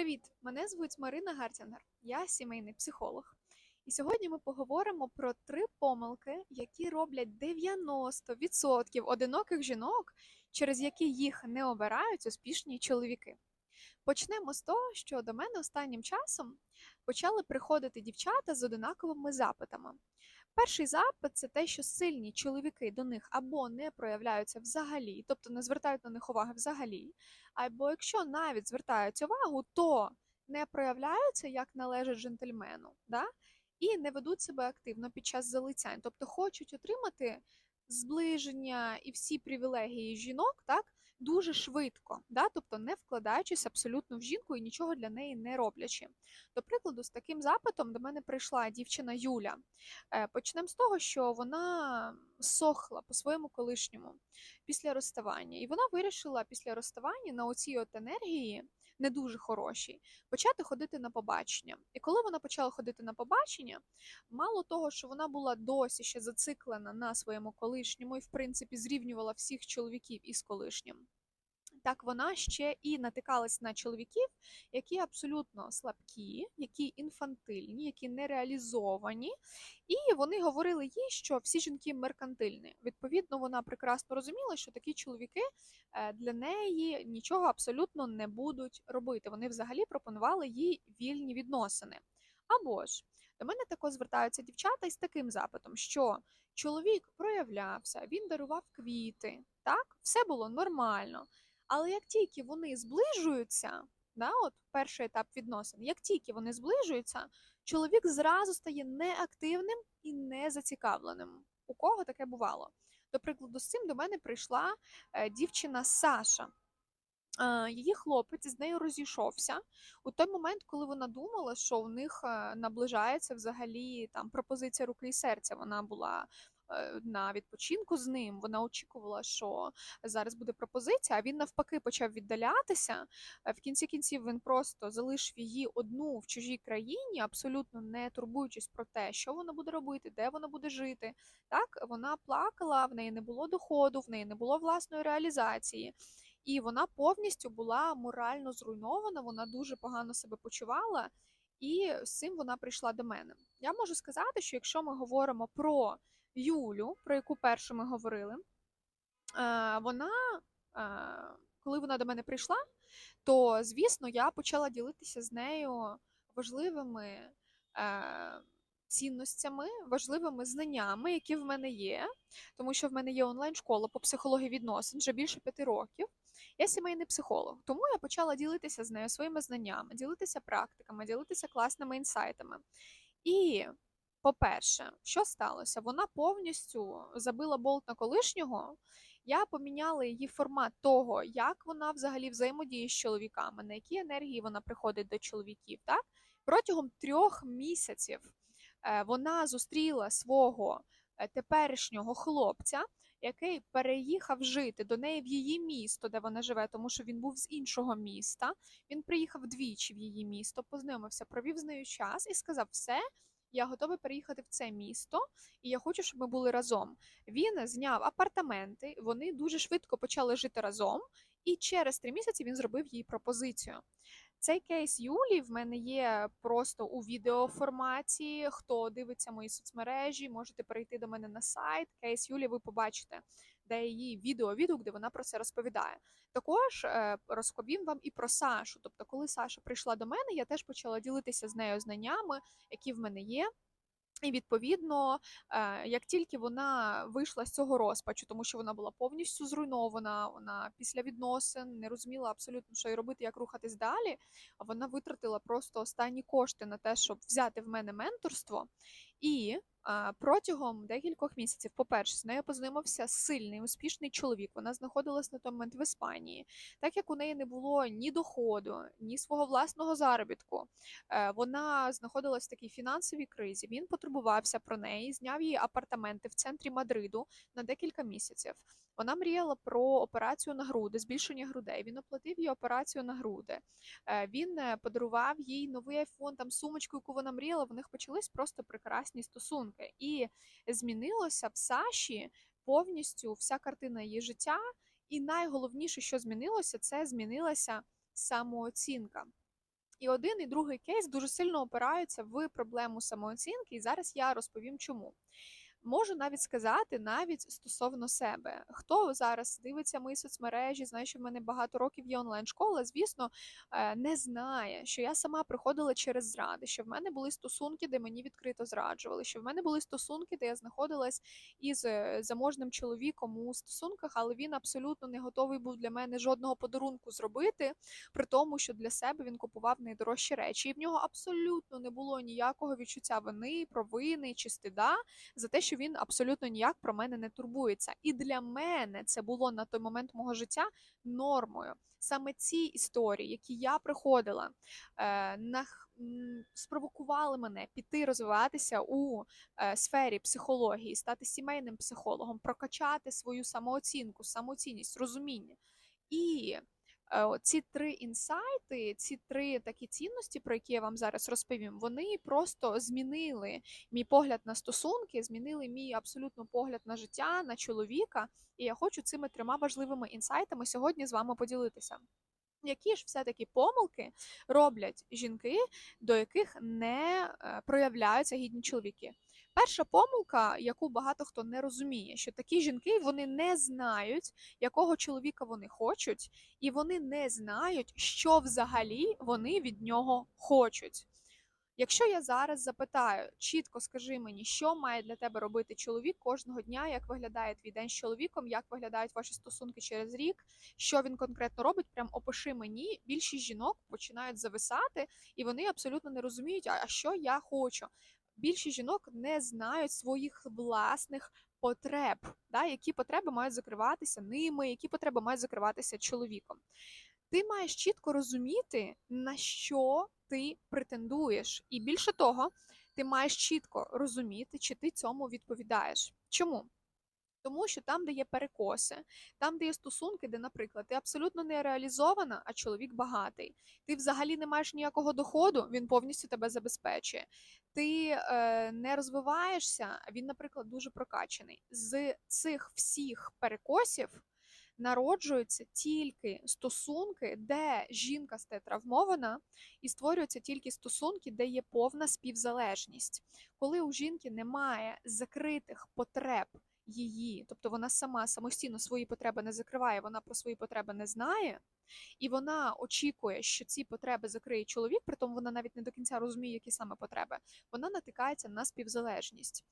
Привіт! Мене звуть Марина Гартінгер. Я сімейний психолог. І сьогодні ми поговоримо про три помилки, які роблять 90% одиноких жінок, через які їх не обирають успішні чоловіки. Почнемо з того, що до мене останнім часом почали приходити дівчата з одинаковими запитами. Перший запит це те, що сильні чоловіки до них або не проявляються взагалі, тобто не звертають на них уваги взагалі, або якщо навіть звертають увагу, то не проявляються як належить джентльмену, да? і не ведуть себе активно під час залицянь, тобто хочуть отримати зближення і всі привілегії жінок, так, дуже швидко, да? тобто не вкладаючись абсолютно в жінку і нічого для неї не роблячи. До прикладу, з таким запитом до мене прийшла дівчина Юля. Е, Почнемо з того, що вона сохла по своєму колишньому після розставання, і вона вирішила після розставання на оцій от енергії. Не дуже хорошій, почати ходити на побачення. І коли вона почала ходити на побачення, мало того, що вона була досі ще зациклена на своєму колишньому і, в принципі, зрівнювала всіх чоловіків із колишнім, так вона ще і натикалась на чоловіків, які абсолютно слабкі, які інфантильні, які нереалізовані, і вони говорили їй, що всі жінки меркантильні. Відповідно, вона прекрасно розуміла, що такі чоловіки е, для неї нічого абсолютно не будуть робити. Вони взагалі пропонували їй вільні відносини. Або ж до мене також звертаються дівчата із таким запитом, що чоловік проявлявся, він дарував квіти, так, все було нормально. Але як тільки вони зближуються, да, от перший етап відносин, як тільки вони зближуються, чоловік зразу стає неактивним і незацікавленим. У кого таке бувало? До прикладу, з цим до мене прийшла е, дівчина Саша. Її хлопець з нею розійшовся у той момент, коли вона думала, що в них е, наближається взагалі там пропозиція руки і серця. Вона була на відпочинку з ним. Вона очікувала, що зараз буде пропозиція, а він навпаки почав віддалятися. Е, В кінці кінців він просто залишив її одну в чужій країні, абсолютно не турбуючись про те, що вона буде робити, де вона буде жити. Так, вона плакала, в неї не було доходу, в неї не було власної реалізації. І вона повністю була морально зруйнована, вона дуже погано себе почувала, і з цим вона прийшла до мене. Я можу сказати, що якщо ми говоримо про Юлю, про яку першу ми говорили, е, вона, е, коли вона до мене прийшла, то звісно я почала ділитися з нею важливими. е, Цінностями, важливими знаннями, які в мене є, тому що в мене є онлайн-школа по психології відносин вже більше п'яти років. Я сімейний психолог, тому я почала ділитися з нею своїми знаннями, ділитися практиками, ділитися класними інсайтами. І, по-перше, що сталося? Вона повністю забила болт на колишнього. Я поміняла її формат того, як вона взагалі взаємодіє з чоловіками, на які енергії вона приходить до чоловіків. Так? Протягом трьох місяців е, вона зустріла свого е, теперішнього хлопця, який переїхав жити до неї в її місто, де вона живе, тому що він був з іншого міста. Він приїхав двічі в її місто, познайомився, провів з нею час і сказав: все. Я готовий переїхати в це місто, і я хочу, щоб ми були разом. Він зняв апартаменти, вони дуже швидко почали жити разом, і через три місяці він зробив їй пропозицію. Цей кейс Юлі в мене є просто у відеоформаті. Хто дивиться мої соцмережі, можете перейти до мене на сайт. Кейс Юлі, ви побачите, де її відеовідгук, де вона про це розповідає. Також е, розповім вам і про Сашу. Тобто, коли Саша прийшла до мене, я теж почала ділитися з нею знаннями, які в мене є. І відповідно, е, як тільки вона вийшла з цього розпачу, тому що вона була повністю зруйнована, вона після відносин не розуміла абсолютно, що й робити, як рухатись далі. Вона витратила просто останні кошти на те, щоб взяти в мене менторство. І протягом декількох місяців, по-перше, з нею познайомився сильний, успішний чоловік. Вона знаходилась на той момент в Іспанії, так як у неї не було ні доходу, ні свого власного заробітку. Е, Вона знаходилась в такій фінансовій кризі. Він потурбувався про неї, зняв їй апартаменти в центрі Мадриду на декілька місяців. Вона мріяла про операцію на груди, збільшення грудей. Він оплатив їй операцію на груди. Е, Він е, подарував їй новий айфон, там сумочку, яку вона мріяла. В них почались просто прекрасні стосунки. І змінилося в Саші повністю вся картина її життя. І найголовніше, що змінилося, це змінилася самооцінка. І один і другий кейс дуже сильно опираються в проблему самооцінки, і зараз я розповім чому. Можу навіть сказати навіть стосовно себе. Хто зараз дивиться мої соцмережі, знає, що в мене багато років є онлайн-школа, звісно, е, не знає, що я сама приходила через зради, що в мене були стосунки, де мені відкрито зраджували, що в мене були стосунки, де я знаходилась із е, заможним чоловіком у стосунках, але він абсолютно не готовий був для мене жодного подарунку зробити, при тому, що для себе він купував найдорожчі речі, і в нього абсолютно не було ніякого відчуття вини, провини чи стида за те, що він абсолютно ніяк про мене не турбується. І для мене це було на той момент мого життя нормою. Саме ці історії, які я приходила, е, спровокували мене піти розвиватися у е, сфері психології, стати сімейним психологом, прокачати свою самооцінку, самоцінність, розуміння. І ці три інсайти, ці три такі цінності, про які я вам зараз розповім, вони просто змінили мій погляд на стосунки, змінили мій абсолютно погляд на життя, на чоловіка. І я хочу цими трьома важливими інсайтами сьогодні з вами поділитися. Які ж все-таки помилки роблять жінки, до яких не е, проявляються гідні чоловіки? Перша помилка, яку багато хто не розуміє, що такі жінки вони не знають, якого чоловіка вони хочуть, і вони не знають, що взагалі вони від нього хочуть. Якщо я зараз запитаю, чітко скажи мені, що має для тебе робити чоловік кожного дня, як виглядає твій день з чоловіком, як виглядають ваші стосунки через рік, що він конкретно робить, прям опиши мені. Більшість жінок починають зависати, і вони абсолютно не розуміють, а що я хочу. Більшість жінок не знають своїх власних потреб, да, які потреби мають закриватися ними, які потреби мають закриватися чоловіком. Ти маєш чітко розуміти, на що ти претендуєш, і більше того, ти маєш чітко розуміти, чи ти цьому відповідаєш. Чому? Тому що там, де є перекоси, там, де є стосунки, де, наприклад, ти абсолютно не реалізована, а чоловік багатий. Ти взагалі не маєш ніякого доходу, він повністю тебе забезпечує. Ти е, не розвиваєшся, він, наприклад, дуже прокачаний. З цих всіх перекосів народжуються тільки стосунки, де жінка стає травмована, і створюються тільки стосунки, де є повна співзалежність. Коли у жінки немає закритих потреб її, тобто вона сама самостійно свої потреби не закриває, вона про свої потреби не знає, і вона очікує, що ці потреби закриє чоловік, при тому вона навіть не до кінця розуміє, які саме потреби. Вона натикається на співзалежність.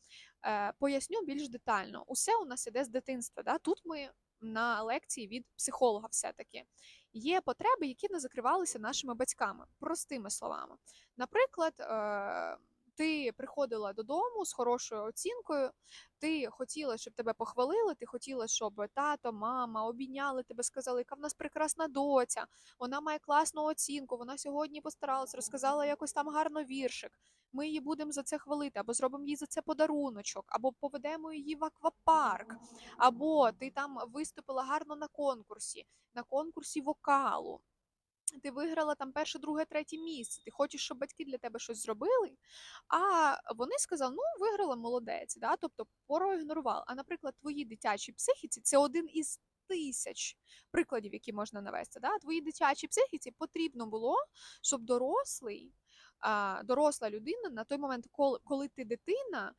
Е, поясню більш детально. Усе у нас іде з дитинства. Да? Тут ми на лекції від психолога, все-таки є потреби, які не закривалися нашими батьками, простими словами. Наприклад, е, ти приходила додому з хорошою оцінкою, ти хотіла, щоб тебе похвалили, ти хотіла, щоб тато, мама обійняли тебе, сказали, яка в нас прекрасна доця, вона має класну оцінку, вона сьогодні постаралась, розказала якось там гарно віршик. Ми її будемо за це хвалити, або зробимо їй за це подаруночок, або поведемо її в аквапарк, або ти там виступила гарно на конкурсі, на конкурсі вокалу. Ти виграла там перше, друге, третє місце. Ти хочеш, щоб батьки для тебе щось зробили. А вони сказали: ну, виграла молодець, да? тобто проігнорували. А, наприклад, твої дитячі психіці це один із тисяч прикладів, які можна навести. Да? Твоїй дитячій психіці потрібно було, щоб дорослий, доросла людина на той момент, коли, коли ти дитина.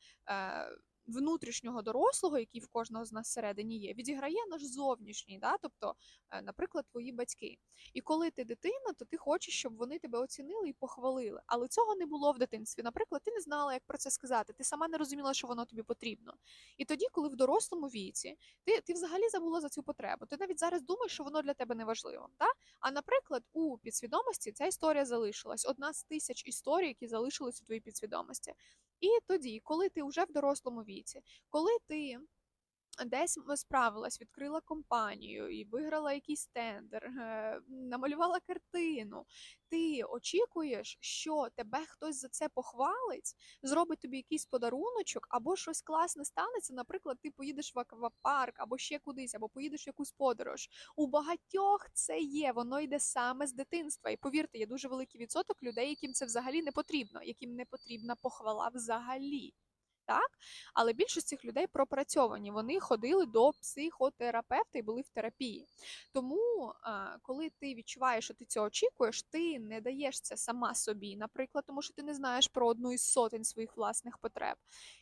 Внутрішнього дорослого, який в кожного з нас всередині є, відіграє наш зовнішній, да? тобто, е, наприклад, твої батьки. І коли ти дитина, то ти хочеш, щоб вони тебе оцінили і похвалили. Але цього не було в дитинстві. Наприклад, ти не знала, як про це сказати, ти сама не розуміла, що воно тобі потрібно. І тоді, коли в дорослому віці, ти, ти взагалі забула за цю потребу. Ти навіть зараз думаєш, що воно для тебе не важливо. Да? А наприклад, у підсвідомості ця історія залишилась. Одна з тисяч історій, які залишились у твоїй підсвідомості. І тоді, коли ти вже в дорослому віці, коли ти десь справилась, відкрила компанію і виграла якийсь тендер, е, намалювала картину, ти очікуєш, що тебе хтось за це похвалить, зробить тобі якийсь подаруночок, або щось класне станеться. Наприклад, ти поїдеш в аквапарк, або ще кудись, або поїдеш в якусь подорож. У багатьох це є, воно йде саме з дитинства. І повірте, є дуже великий відсоток людей, яким це взагалі не потрібно, яким не потрібна похвала взагалі. Так? Але більшість цих людей пропрацьовані. Вони ходили до психотерапевта і були в терапії. Тому, коли ти відчуваєш, що ти цього очікуєш, ти не даєш це сама собі, наприклад, тому що ти не знаєш про одну із сотень своїх власних потреб.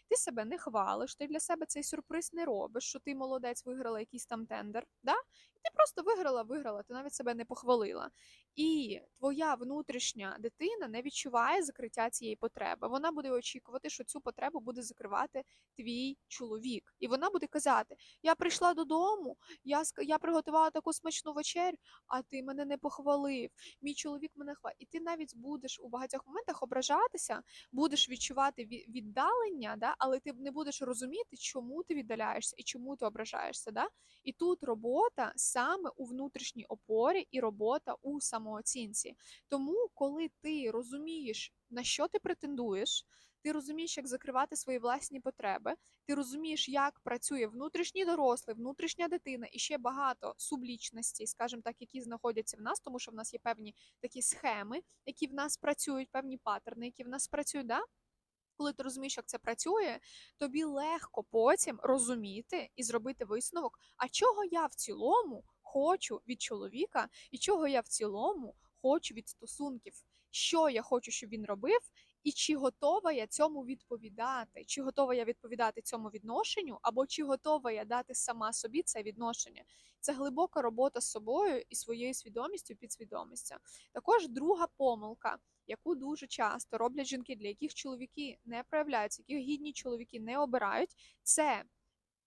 Ти себе не хвалиш, ти для себе цей сюрприз не робиш, що ти молодець виграла якийсь там тендер. Да? І ти просто виграла, виграла, ти навіть себе не похвалила. І твоя внутрішня дитина не відчуває закриття цієї потреби. Вона буде очікувати, що цю потребу буде закривати твій чоловік. І вона буде казати: Я прийшла додому, я я приготувала таку смачну вечерю, а ти мене не похвалив. Мій чоловік мене хвалив. І ти навіть будеш у багатьох моментах ображатися, будеш відчувати віддалення, да? але ти не будеш розуміти, чому ти віддаляєшся і чому ти ображаєшся. Да? І тут робота саме у внутрішній опорі і робота у самооцінці. Тому, коли ти розумієш, на що ти претендуєш, ти розумієш, як закривати свої власні потреби, ти розумієш, як працює внутрішній дорослий, внутрішня дитина і ще багато сублічностей, скажімо так, які знаходяться в нас, тому що в нас є певні такі схеми, які в нас працюють, певні паттерни, які в нас працюють. Да? Коли ти розумієш, як це працює, тобі легко потім розуміти і зробити висновок, а чого я в цілому хочу від чоловіка, і чого я в цілому хочу від стосунків, що я хочу, щоб він робив, і чи готова я цьому відповідати, чи готова я відповідати цьому відношенню, або чи готова я дати сама собі це відношення. Це глибока робота з собою і своєю свідомістю, підсвідомістю. Також друга помилка яку дуже часто роблять жінки, для яких чоловіки не проявляються, яких гідні чоловіки не обирають, це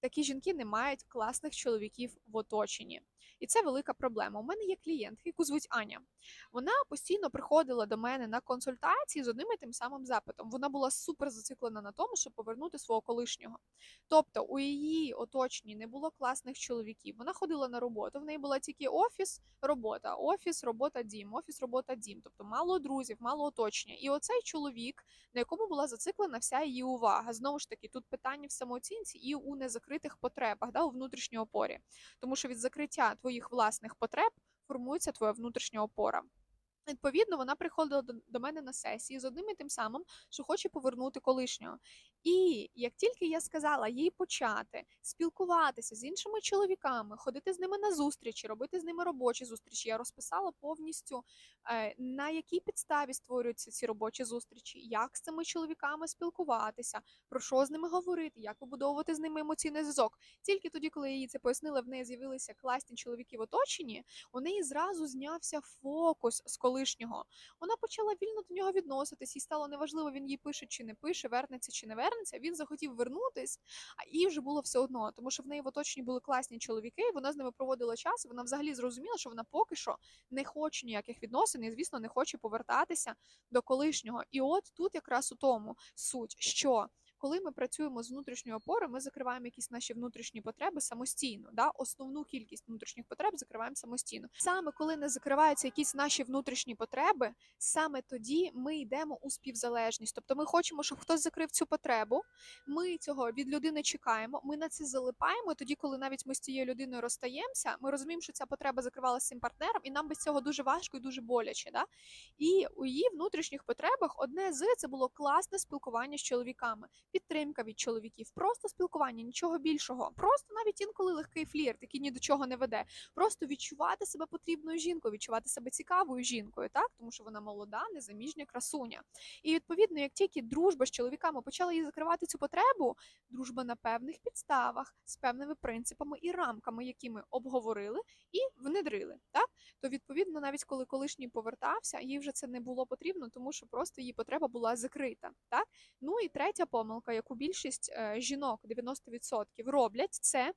такі жінки не мають класних чоловіків в оточенні. І це велика проблема. У мене є клієнтка, яку звуть Аня. Вона постійно приходила до мене на консультації з одним і тим самим запитом. Вона була супер зациклена на тому, щоб повернути свого колишнього. Тобто у її оточенні не було класних чоловіків. Вона ходила на роботу. В неї була тільки офіс, робота, офіс, робота, дім, офіс, робота, дім. Тобто мало друзів, мало оточення. І оцей чоловік, на якому була зациклена вся її увага. Знову ж таки, тут питання в самооцінці і у незакритих потребах, да, у внутрішній опорі. Тому що від закриття твоїх власних потреб формується твоя внутрішня опора. Відповідно, вона приходила до мене на сесії з одним і тим самим, що хоче повернути колишнього. І як тільки я сказала їй почати спілкуватися з іншими чоловіками, ходити з ними на зустрічі, робити з ними робочі зустрічі, я розписала повністю е, на якій підставі створюються ці робочі зустрічі, як з цими чоловіками спілкуватися, про що з ними говорити, як побудовувати з ними емоційний зв'язок. Тільки тоді, коли я їй це пояснила, в неї з'явилися класні чоловіки в оточенні, у неї зразу знявся фокус з колишнього. Вона почала вільно до нього відноситись, їй стало неважливо, він їй пише чи не пише, вернеться чи не вернеться. Він захотів вернутись, а їй вже було все одно, тому що в неї в оточенні були класні чоловіки, і вона з ними проводила час. і Вона взагалі зрозуміла, що вона поки що не хоче ніяких відносин, і звісно, не хоче повертатися до колишнього. І от тут якраз у тому суть, що коли ми працюємо з внутрішньою опорою, ми закриваємо якісь наші внутрішні потреби самостійно. Да? Основну кількість внутрішніх потреб закриваємо самостійно. Саме коли не закриваються якісь наші внутрішні потреби, саме тоді ми йдемо у співзалежність. Тобто ми хочемо, щоб хтось закрив цю потребу. Ми цього від людини чекаємо. Ми на це залипаємо. Тоді, коли навіть ми з цією людиною розстаємося, ми розуміємо, що ця потреба закривалася цим партнером, і нам без цього дуже важко і дуже боляче. Да? І у її внутрішніх потребах одне з це було класне спілкування з чоловіками підтримка від чоловіків, просто спілкування, нічого більшого. Просто навіть інколи легкий флірт, який ні до чого не веде. Просто відчувати себе потрібною жінкою, відчувати себе цікавою жінкою, так тому що вона молода, незаміжня красуня. І відповідно, як тільки дружба з чоловіками почала їй закривати цю потребу, дружба на певних підставах з певними принципами і рамками, які ми обговорили і внедрили, так то відповідно, навіть коли колишній повертався, їй вже це не було потрібно, тому що просто її потреба була закрита. Так ну і третя помилка, яку більшість е, жінок 90% роблять, це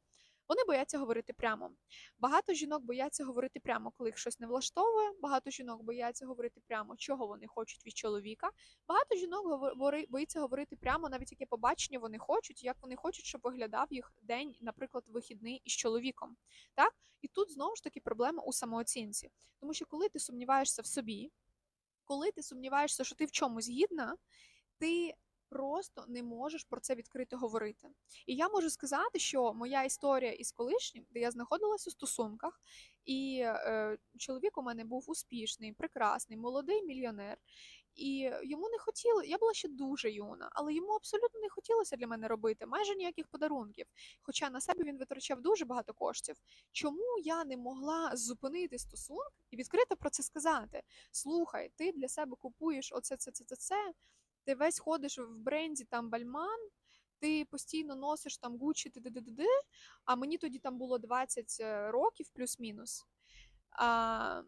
вони бояться говорити прямо. Багато жінок бояться говорити прямо, коли їх щось не влаштовує. Багато жінок бояться говорити прямо, чого вони хочуть від чоловіка. Багато жінок боїться говорити прямо, навіть яке побачення вони хочуть, як вони хочуть, щоб виглядав їх день, наприклад, вихідний із чоловіком. Так і тут знову ж таки проблема у самооцінці, тому що коли ти сумніваєшся в собі, коли ти сумніваєшся, що ти в чомусь гідна, ти просто не можеш про це відкрито говорити. І я можу сказати, що моя історія із колишнім, де я знаходилася у стосунках, і е, чоловік у мене був успішний, прекрасний, молодий мільйонер. І йому не хотіло, я була ще дуже юна, але йому абсолютно не хотілося для мене робити майже ніяких подарунків. Хоча на себе він витрачав дуже багато коштів. Чому я не могла зупинити стосунки і відкрито про це сказати? Слухай, ти для себе купуєш оце, це, це, це, це. Ти весь ходиш в бренді там Бальман, ти постійно носиш там Гуччі, ти ди а мені тоді там було 20 років плюс-мінус. А,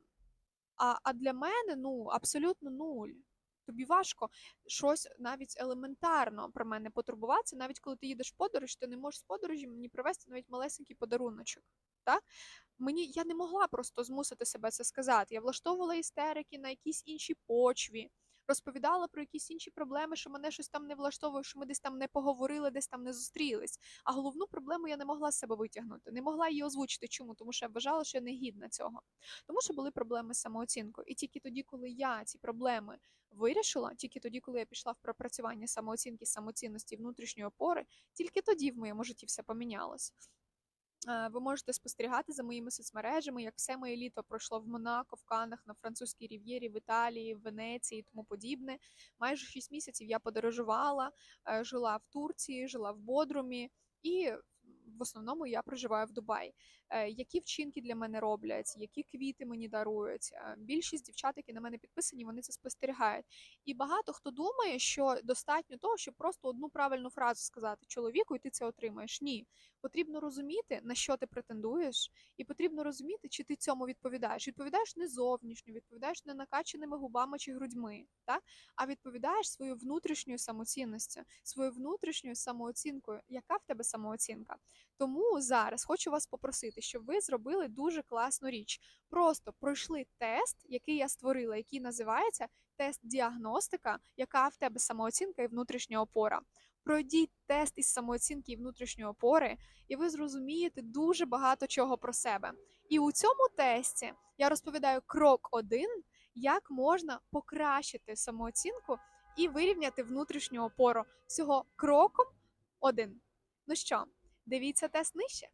а, а для мене ну абсолютно нуль. Тобі важко щось навіть елементарно про мене потурбуватися, навіть коли ти їдеш в подорож, ти не можеш з подорожі мені привезти навіть малесенький подаруночок. Так? Мені я не могла просто змусити себе це сказати. Я влаштовувала істерики на якійсь іншій почві, розповідала про якісь інші проблеми, що мене щось там не влаштовує, що ми десь там не поговорили, десь там не зустрілись. А головну проблему я не могла з себе витягнути, не могла її озвучити. Чому? Тому що я вважала, що я не гідна цього. Тому що були проблеми з самооцінкою. І тільки тоді, коли я ці проблеми вирішила, тільки тоді, коли я пішла в пропрацювання самооцінки, самоцінності, внутрішньої опори, тільки тоді в моєму житті все помінялось. Е, Ви можете спостерігати за моїми соцмережами, як все моє літо пройшло в Монако, в Канах, на французькій рів'єрі, в Італії, в Венеції і тому подібне. Майже 6 місяців я подорожувала, е, жила в Турції, жила в Бодрумі і в основному я проживаю в Дубаї. Е, Які вчинки для мене роблять, які квіти мені дарують. Е, Більшість дівчат, які на мене підписані, вони це спостерігають. І багато хто думає, що достатньо того, щоб просто одну правильну фразу сказати чоловіку, і ти це отримаєш. Ні, потрібно розуміти, на що ти претендуєш, і потрібно розуміти, чи ти цьому відповідаєш. Відповідаєш не зовнішньо, відповідаєш не накачаними губами чи грудьми, так? а відповідаєш своєю внутрішньою самоцінністю, своєю внутрішньою самооцінкою. Яка в тебе самооцінка? Тому зараз хочу вас попросити, щоб ви зробили дуже класну річ. Просто пройшли тест, який я створила, який називається тест діагностика, яка в тебе самооцінка і внутрішня опора. Пройдіть тест із самооцінки і внутрішньої опори, і ви зрозумієте дуже багато чого про себе. І у цьому тесті я розповідаю крок один, як можна покращити самооцінку і вирівняти внутрішню опору. Всього кроком один. Ну що, дивіться тест нижче.